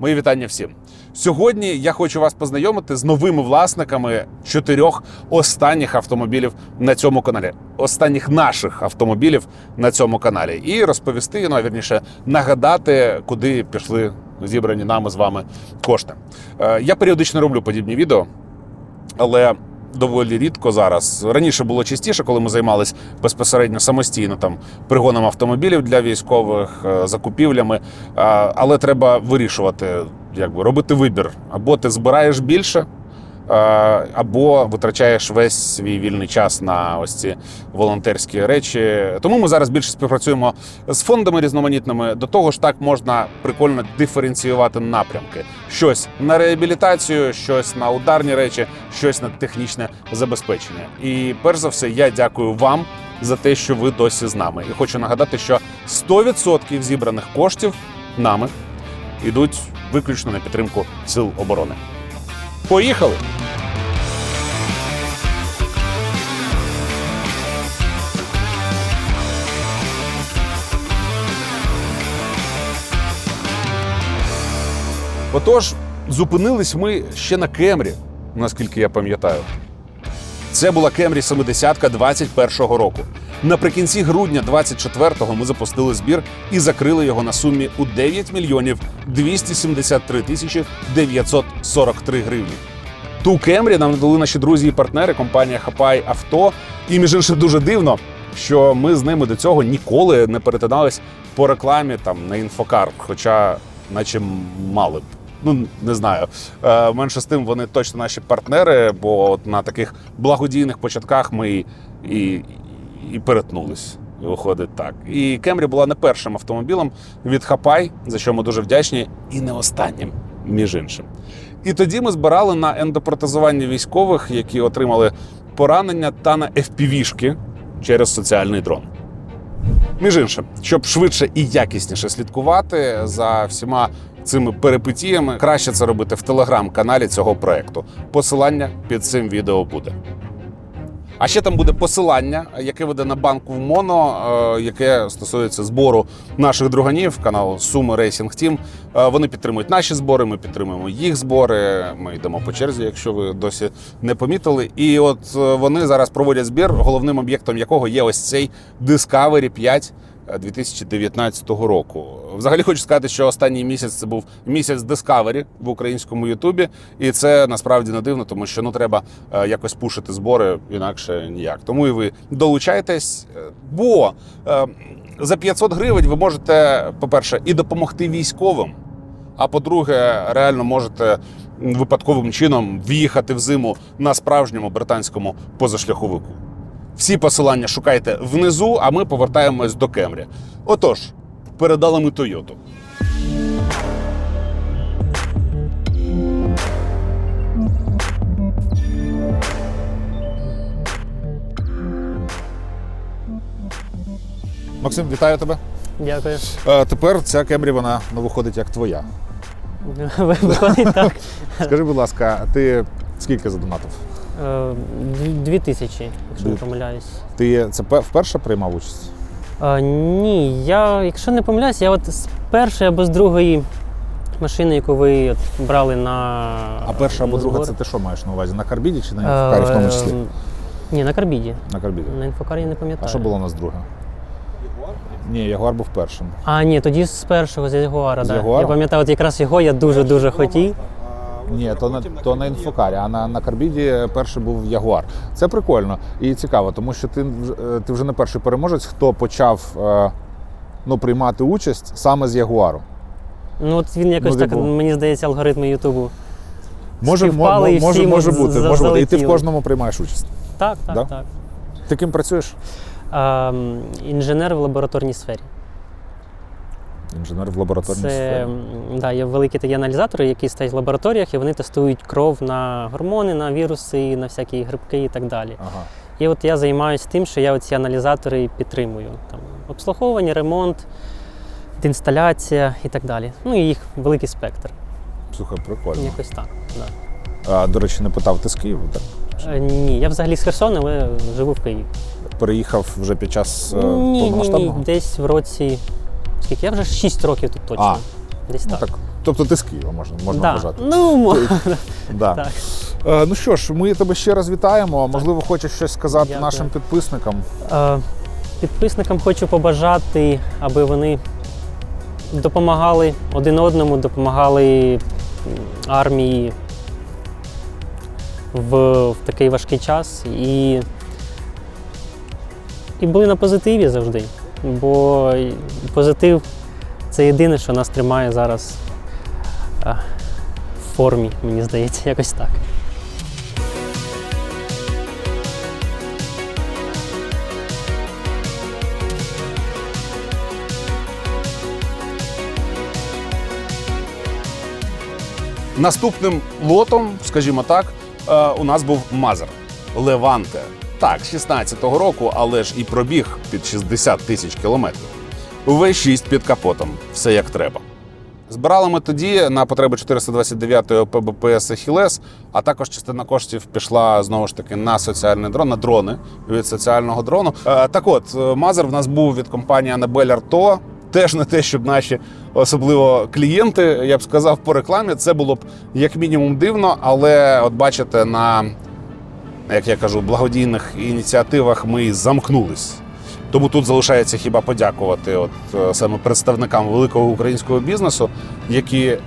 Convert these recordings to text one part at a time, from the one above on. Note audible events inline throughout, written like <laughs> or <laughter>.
Мої вітання всім. Сьогодні я хочу вас познайомити з новими власниками чотирьох останніх автомобілів на цьому каналі, останніх наших автомобілів на цьому каналі, і розповісти, ну а вірніше, нагадати, куди пішли зібрані нами з вами кошти. Е, Я періодично роблю подібні відео, але доволі рідко зараз. Раніше було частіше, коли ми займалися безпосередньо самостійно там пригоном автомобілів для військових, е, закупівлями. Але треба вирішувати, якби робити вибір. Або ти збираєш більше, або витрачаєш весь свій вільний час на ось ці волонтерські речі. Тому ми зараз більше співпрацюємо з фондами різноманітними. До того ж, так можна прикольно диференціювати напрямки: щось на реабілітацію, щось на ударні речі, щось на технічне забезпечення. І перш за все, я дякую вам за те, що ви досі з нами. І хочу нагадати, що 100% зібраних коштів нами йдуть виключно на підтримку сил оборони. Поїхали! Отож, зупинились ми ще на Кемрі, наскільки я пам'ятаю. Це була Кемрі 70 21-го року. Наприкінці грудня 24-го ми запустили збір і закрили його на сумі у 9 мільйонів 273 тисячі 943 гривні. Ту Кемрі нам надали наші друзі і партнери компанія Хапай Авто. І між іншим дуже дивно, що ми з ними до цього ніколи не перетинались по рекламі там на інфокар, хоча, наче мали б. Ну не знаю. Е, менше з тим, вони точно наші партнери, бо от на таких благодійних початках ми і, і перетнулись. Виходить так. І Кемрі була не першим автомобілем від Хапай, за що ми дуже вдячні, і не останнім, між іншим. І тоді ми збирали на ендопротезування військових, які отримали поранення, та на FPV-шки через соціальний дрон. Між іншим, щоб швидше і якісніше слідкувати за всіма цими перипетіями, краще це робити в телеграм-каналі цього проекту. Посилання під цим відео буде. А ще там буде посилання, яке веде на банку в Моно, е, яке стосується збору наших друганів, каналу Суми Рейсінг Тім. Вони підтримують наші збори, ми підтримуємо їх збори. Ми йдемо по черзі, якщо ви досі не помітили. І от е, вони зараз проводять збір, головним об'єктом якого є ось цей Discovery 5 2019 року. Взагалі хочу сказати, що останній місяць це був місяць Discovery в українському Ютубі, і це насправді не дивно, тому що ну треба е, якось пушити збори, інакше ніяк. Тому і ви долучайтесь, е, бо е, за 500 гривень ви можете, по-перше, і допомогти військовим. А по-друге, реально можете випадковим чином в'їхати в зиму на справжньому британському позашляховику. Всі посилання шукайте внизу, а ми повертаємось до Кемрі. Отож, передали ми Тойоту. Максим, вітаю тебе. Дякую. Е, тепер ця Кемрі вона ну, виходить як твоя. <laughs> Виходить так. Скажи, будь ласка, ти скільки задонатив? Е, дві- тисячі, якщо не помиляюсь. Ти це вперше приймав участь? Е, Ні, я, якщо не помиляюсь, я от з першої або з другої машини, яку ви от брали на. А перша або друга це ти що маєш на увазі? На карбіді чи на Е, інфокарі в тому числі? Ні, на карбіді. На карбіді. На інфокарі я не пам'ятаю. А що було у нас друге? Ні, Ягуар був першим. А, ні, тоді з першого, з Ягуара. З да. Я пам'ятаю, от якраз його я дуже-дуже хотів. Ні, то на то на інфокарі, а на, на карбіді перший був Ягуар. Це прикольно і цікаво, тому що ти, вже- ти вже не перший переможець, хто почав е, ну, приймати участь саме з Ягуару. Ну от він якось Ну, так, типу- мені здається, алгоритми Ютубу. Може, мо- Співпали, і може, всі може бути, може бути. І ти в кожному приймаєш участь. Так, так, Да? так. Ти ким працюєш? А, інженер в лабораторній сфері. Інженер в лабораторній Це сфері. да, є великі такі аналізатори, які стоять в лабораторіях, і вони тестують кров на гормони, на віруси, на всякі грибки і так далі. Ага. І от я займаюся тим, що я ці аналізатори підтримую. Там, обслуговування, ремонт, інсталяція і так далі. Ну і їх великий спектр. Слухай, прикольно. Якось так. Да. А, до речі, не питав, ти з Києва, так? Е, Ні, я взагалі з Херсона, але живу в Києві. Переїхав вже під час е, ні, ні, ні, повномасштабного? десь в році. Скільки? Я вже 6 років тут точно. А, Десь Ну, так. так. Тобто ти з Києва можна, можна да. вважати. Ну, <laughs> Да. так. Е, ну що ж, ми тебе ще раз вітаємо. Можливо, хочеш щось сказати Дякую. нашим підписникам. Е, Підписникам хочу побажати, аби вони допомагали один одному, допомагали армії в, в такий важкий час і, і були на позитиві завжди. Бо позитив це єдине, що нас тримає зараз е, в формі, мені здається, якось так. Наступним лотом, скажімо так, е, у нас був Мазер Леванте. Так, 16-го року, але ж і пробіг під 60 тисяч кілометрів. В6 під капотом. Все як треба. Збирали ми тоді на потреби 429-ї ПБПС Ахілес, а також частина коштів пішла знову ж таки на соціальний дрон, на дрони від соціального дрону. Е, так от, е, Мазер в нас був від компанії Анабель Арто. Теж не те, щоб наші особливо клієнти, я б сказав, по рекламі це було б як мінімум дивно, але от бачите, на як я кажу, благодійних ініціативах ми замкнулись. Тому тут залишається хіба подякувати от е, саме представникам великого українського бізнесу, які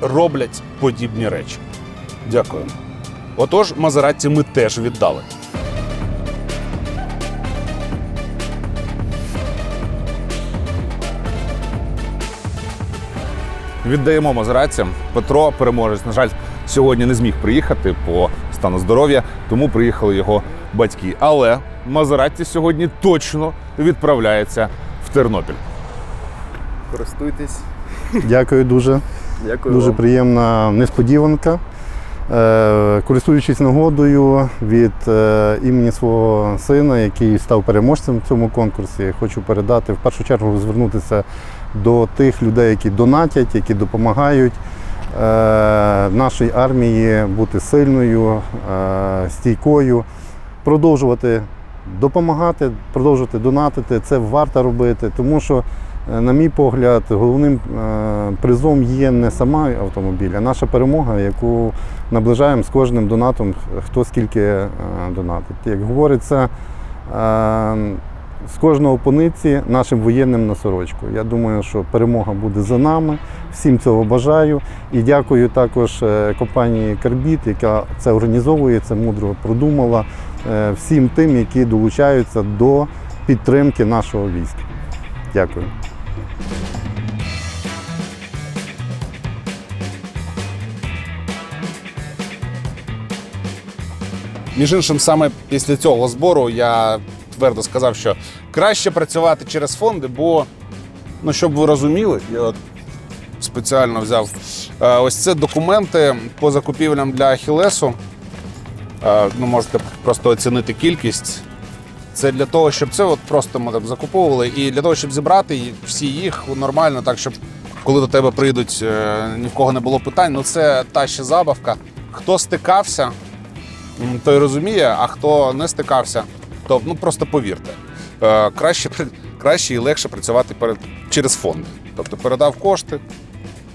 роблять подібні речі. Дякую. Отож, Мазератті ми теж віддали. Віддаємо Мазераці. Петро, переможець, на жаль, сьогодні не зміг приїхати по стану здоров'я, тому приїхали його батьки. Але Мазераті сьогодні точно відправляється в Тернопіль. Користуйтесь. Дякую дуже. Дякую. Дуже вам. приємна несподіванка. Е, Користуючись нагодою від е, імені свого сина, який став переможцем в цьому конкурсі, хочу передати в першу чергу звернутися до тих людей, які донатять, які допомагають нашій армії бути сильною, е, стійкою, продовжувати допомагати, продовжувати донатити. Це варто робити, тому що Е, На мій погляд, головним е, призом є не сама автомобіль, а наша перемога, яку наближаємо з кожним донатом, хто скільки е, донатить. Як говориться, е, з кожного пониці нашим воєнним на сорочку. Я думаю, що перемога буде за нами. Всім цього бажаю. І дякую також е, компанії Карбіт, яка це організовує, це мудро продумала. е, Всім тим, які долучаються до підтримки нашого війська. Дякую. Між іншим, саме після цього збору я твердо сказав, що краще працювати через фонди, бо, ну щоб ви розуміли, я от спеціально взяв е, ось це документи по закупівлям для Ахілесу. Е, Ну, можете просто оцінити кількість. Це для того, щоб це от просто ми там закуповували, і для того, щоб зібрати всі їх нормально, так щоб коли до тебе прийдуть, е, ні в кого не було питань. Ну це та ще забавка. Хто стикався, той розуміє, а хто не стикався, то ну просто повірте. Е, краще, краще і легше працювати перед, через фонд. Тобто передав кошти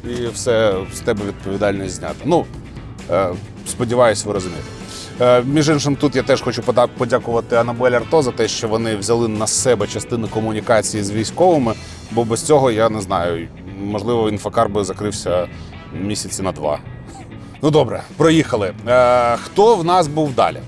і все з тебе відповідальність знята. Ну, е, сподіваюсь, ви розумієте. Е, Між іншим, тут я теж хочу подякувати Анабель Арто за те, що вони взяли на себе частину комунікації з військовими, бо без цього я не знаю. Можливо, інфокар би закрився місяці на два. Ну добре, проїхали. Хто в нас був далі?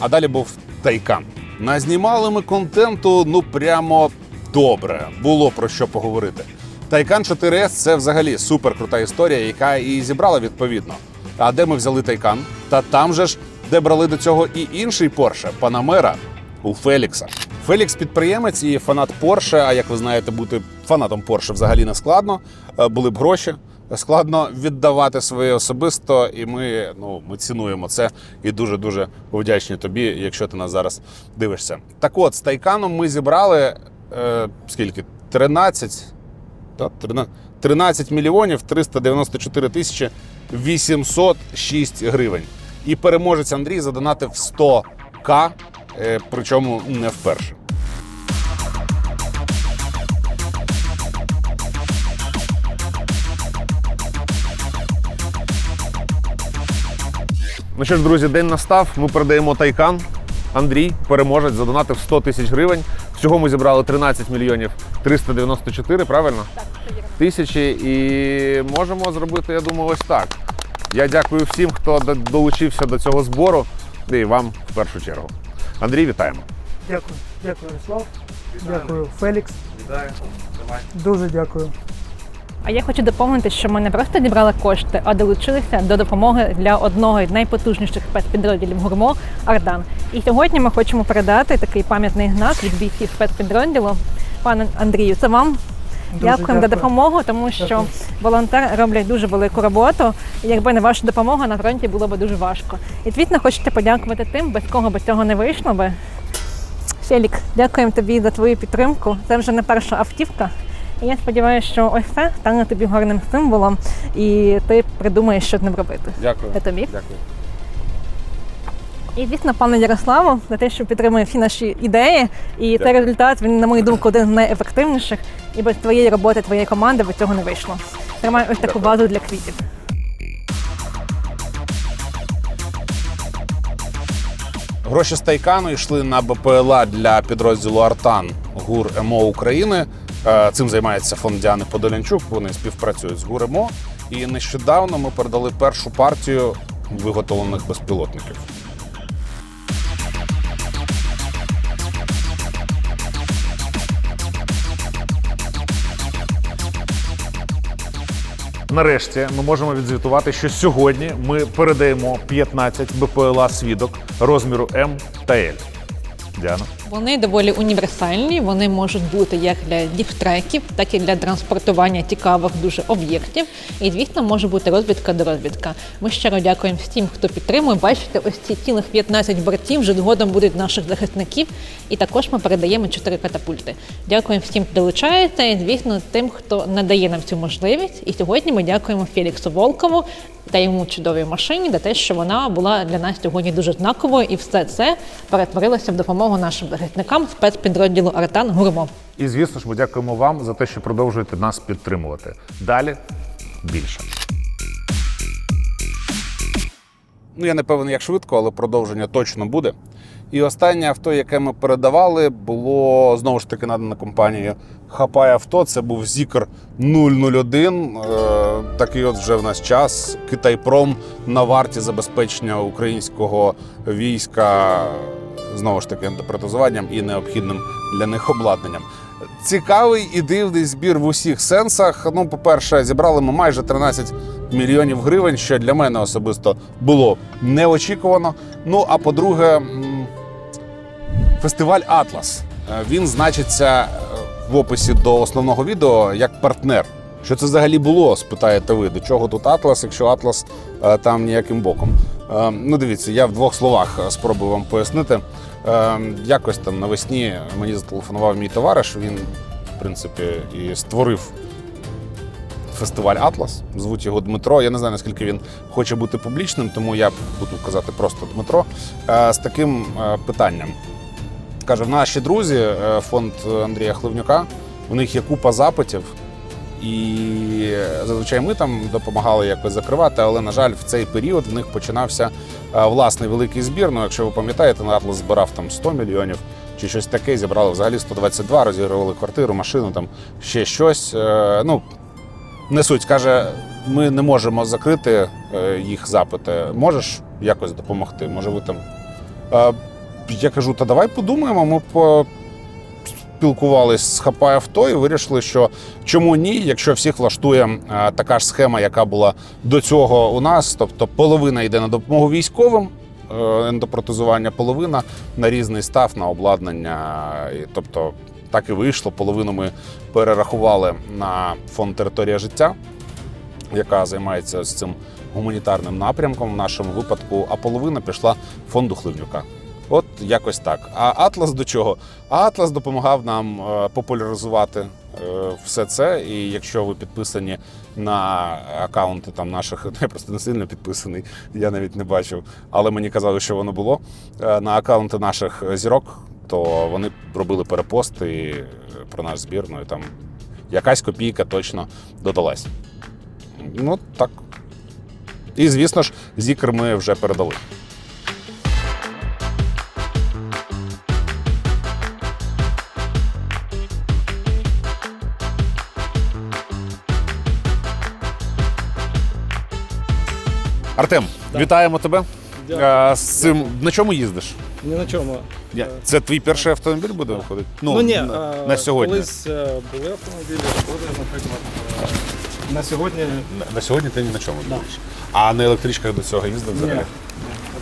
А далі був Тайкан. Назнімали ми контенту, ну прямо добре. Було про що поговорити. Тайкан 4S це взагалі супер крута історія, яка і зібрала відповідно. А де ми взяли Тайкан? Та там же ж, де брали до цього і інший Порше, Панамера у Фелікса. Фелікс підприємець і фанат Порше. А як ви знаєте, бути фанатом Порше взагалі не складно. Е, Були б гроші. Складно віддавати своє особисто, і ми, ну, ми цінуємо це і дуже дуже вдячні тобі, якщо ти нас зараз дивишся. Так от, з Тайканом ми зібрали е, скільки? 13, та, 13, 13 мільйонів 394 тисячі 806 гривень. І переможець Андрій задонатив 100к, е, причому не вперше. Ну що ж, друзі, день настав. Ми передаємо тайкан. Андрій, переможець, задонатив 100 тисяч гривень. Всього ми зібрали 13 мільйонів 394, правильно? Так, тисячі. І можемо зробити, я думаю, ось так. Я дякую всім, хто долучився до цього збору, і вам в першу чергу. Андрій, вітаємо. Дякую, дякую, Ярослав. Дякую, Фелікс. Вітаю. Дуже дякую. А я хочу доповнити, що ми не просто зібрали кошти, а долучилися до допомоги для одного з найпотужніших спецпідрозділів гурмо Ардан. І сьогодні ми хочемо передати такий пам'ятний знак від бійців спецпідрозділу. Пане Андрію, це вам. Дякуємо за допомогу, тому що Дякую. волонтери роблять дуже велику роботу. І якби не ваша допомога на фронті було б дуже важко. І звісно, хочете подякувати тим, без кого би цього не вийшло би. Фелік, дякуємо тобі за твою підтримку. Це вже не перша автівка. І я сподіваюся, що ось це стане тобі гарним символом, і ти придумаєш, що з ним робити. Дякую. Це тобі. Дякую. І звісно, пане Ярославу, за те, що підтримує всі наші ідеї. І цей результат, він, на мою думку, один з найефективніших. І без твоєї роботи, твоєї команди би цього не вийшло. Тримай ось таку базу для квітів. Гроші з Тайкану йшли на БПЛА для підрозділу Артан ГУР МО України. Е, Цим займається фонд Діани Подолянчук. Вони співпрацюють з ГУР МО. І нещодавно ми передали першу партію виготовлених безпілотників. Нарешті ми можемо відзвітувати, що сьогодні ми передаємо 15 БПЛА свідок розміру М та Л. Діана. Вони доволі універсальні. Вони можуть бути як для діфтреків, так і для транспортування цікавих дуже об'єктів. І звісно, може бути розвідка до розвідка. Ми щиро дякуємо всім, хто підтримує. Бачите, ось ці цілих 15 бортів вже згодом будуть наших захисників. І також ми передаємо 4 катапульти. Дякуємо всім, хто долучається, і звісно, тим, хто надає нам цю можливість. І сьогодні ми дякуємо Феліксу Волкову та йому чудовій машині за те, що вона була для нас сьогодні дуже знаковою, і все це перетворилося в допомогу нашим захисникам спецпідрозділу Артан Гурмо. І звісно ж, ми дякуємо вам за те, що продовжуєте нас підтримувати. Далі більше. Ну, я не певен, як швидко, але продовження точно буде. І останнє авто, яке ми передавали, було знову ж таки надано компанією Хапай авто. Це був Зікр 001. Е, такий от вже в нас час. Китайпром на варті забезпечення українського війська знову ж таки антипротезуванням і необхідним для них обладнанням. Цікавий і дивний збір в усіх сенсах. Ну, по-перше, зібрали ми майже 13 мільйонів гривень, що для мене особисто було неочікувано. Ну а по-друге, фестиваль Атлас. Е, Він значиться е, в описі до основного відео як партнер. Що це взагалі було? Спитаєте ви, до чого тут Атлас, якщо Атлас е, там ніяким боком. Е, Ну, дивіться, я в двох словах е, спробую вам пояснити. Е, Якось там навесні мені зателефонував мій товариш. Він, в принципі, і створив фестиваль Атлас. Звуть його Дмитро. Я не знаю, наскільки він хоче бути публічним, тому я буду казати просто Дмитро. З таким питанням. Каже, в наші друзі, фонд Андрія Хливнюка, у них є купа запитів. І зазвичай ми там допомагали якось закривати, але, на жаль, в цей період в них починався е, власний великий збір. Ну, якщо ви пам'ятаєте, на Атлас збирав там 100 мільйонів чи щось таке, зібрали взагалі 122, розігрували квартиру, машину, там ще щось. Е, Ну, не суть. Каже, ми не можемо закрити е, їх запити. Можеш якось допомогти? Може, ви там. Я кажу, та давай подумаємо. Ми спілкувалися з Хапай авто і вирішили, що чому ні, якщо всіх влаштує е, така ж схема, яка була до цього у нас, тобто половина йде на допомогу військовим. е, Ендопротезування, половина на різний став на обладнання. Тобто так і вийшло. Половину ми перерахували на фонд територія життя, яка займається з цим гуманітарним напрямком в нашому випадку, а половина пішла фонду Хливнюка. От якось так. А Атлас до чого? Атлас допомагав нам е, популяризувати е, все це. І якщо ви підписані на акаунти там наших, <laughs> я просто не сильно підписаний, я навіть не бачив, але мені казали, що воно було. е, На акаунти наших зірок, то вони робили перепости про наш збір. Ну і там якась копійка точно додалась. Ну так. І, звісно ж, зікр ми вже передали. Артем, вітаємо тебе. А, з цим на чому їздиш? Ні на чому. Ні, Це твій перший автомобіль буде виходити? Ну, ні, на, а, на сьогодні. Колись е, були автомобілі, шкоди, наприклад. Е, На сьогодні На, на сьогодні ти ні на чому не їздиш. А на електричках до цього їздив взагалі?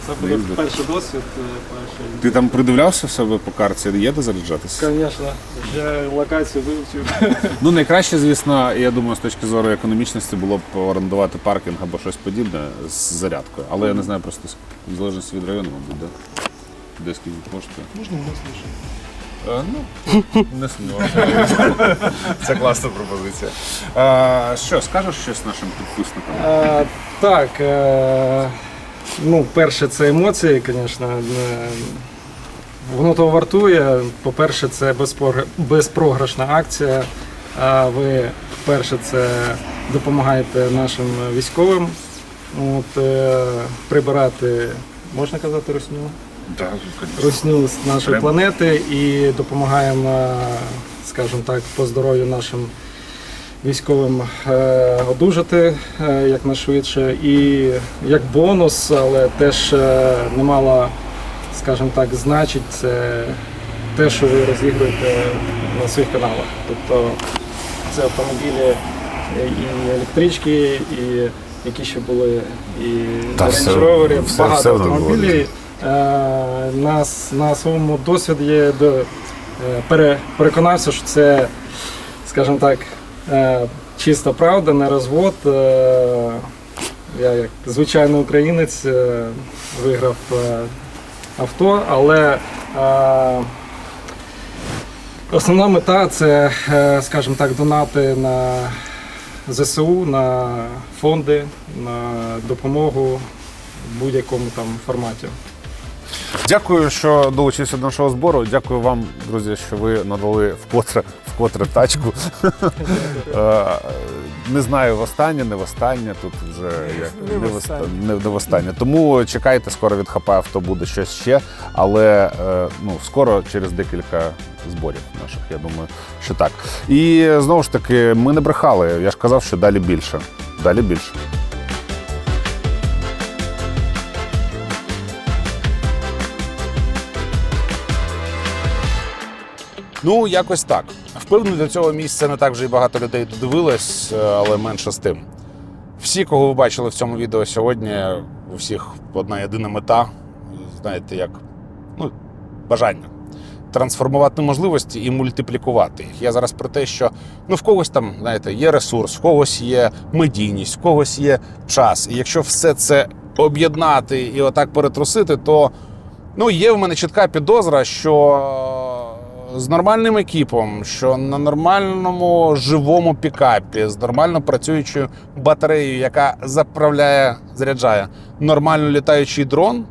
Це буде їздив. перший досвід. е, Перший. Ти там придивлявся в себе по карті, є де заряджатися? Звісно, вже локацію вивчив. <laughs> Ну, найкраще, звісно, я думаю, з точки зору економічності було б орендувати паркінг або щось подібне з зарядкою. Але я не знаю просто в залежності від району, мабуть, де, де скільки коштує. Можна у нас лише. Е, ну, <laughs> не сумніваюся. <laughs> Це класна пропозиція. Е, що, скажеш щось нашим підписникам? Е, так. Е, ну, перше, це емоції, звісно. Воно того вартує. По-перше, це безпрограшна акція. А ви, перше, це допомагаєте нашим військовим от, е, прибирати, можна казати, русню? Так, русню з нашої Треба. планети і допомагаємо, скажімо так, по здоров'ю нашим військовим е, одужати е, якнайшвидше. І як бонус, але теж е, немало, скажімо так, значить, це те, що ви розігруєте на своїх каналах. Тобто це автомобілі і електрички, і які ще були, і Range Rover, багато автомобілів. На, на своєму досвіді я переконався, що це, скажімо так, чиста правда, не розвод. Е, я як звичайний українець е, виграв е, авто, але е, основна мета це, е, скажімо так, донати на ЗСУ, на фонди, на допомогу в будь-якому там форматі. Дякую, що долучився до нашого збору. Дякую вам, друзі, що ви надали вкотре, вкотре тачку. Е, Не знаю, востаннє, не востаннє. Тут вже як Не воста- не, не. Тому чекайте, скоро від ХП авто буде щось ще. Але е, ну, скоро через декілька зборів наших, я думаю, що так. І знову ж таки, ми не брехали. Я ж казав, що далі більше. Далі більше. Ну, якось так. Впевнений, до цього місця не так вже і багато людей додивилось, е, але менше з тим. Всі, кого ви бачили в цьому відео сьогодні, у всіх одна єдина мета, знаєте, як ну, бажання. Трансформувати можливості і мультиплікувати їх. Я зараз про те, що ну в когось там, знаєте, є ресурс, в когось є медійність, в когось є час. І якщо все це об'єднати і отак перетрусити, то ну є в мене чітка підозра, що з нормальним екіпом, що на нормальному живому пікапі, з нормально працюючою батареєю, яка заправляє, заряджає нормально літаючий дрон,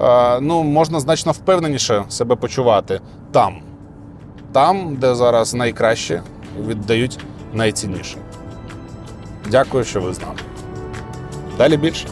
е, ну можна значно впевненіше себе почувати там. Там, де зараз найкраще віддають найцінніше. Дякую, що ви з нами. Далі більше.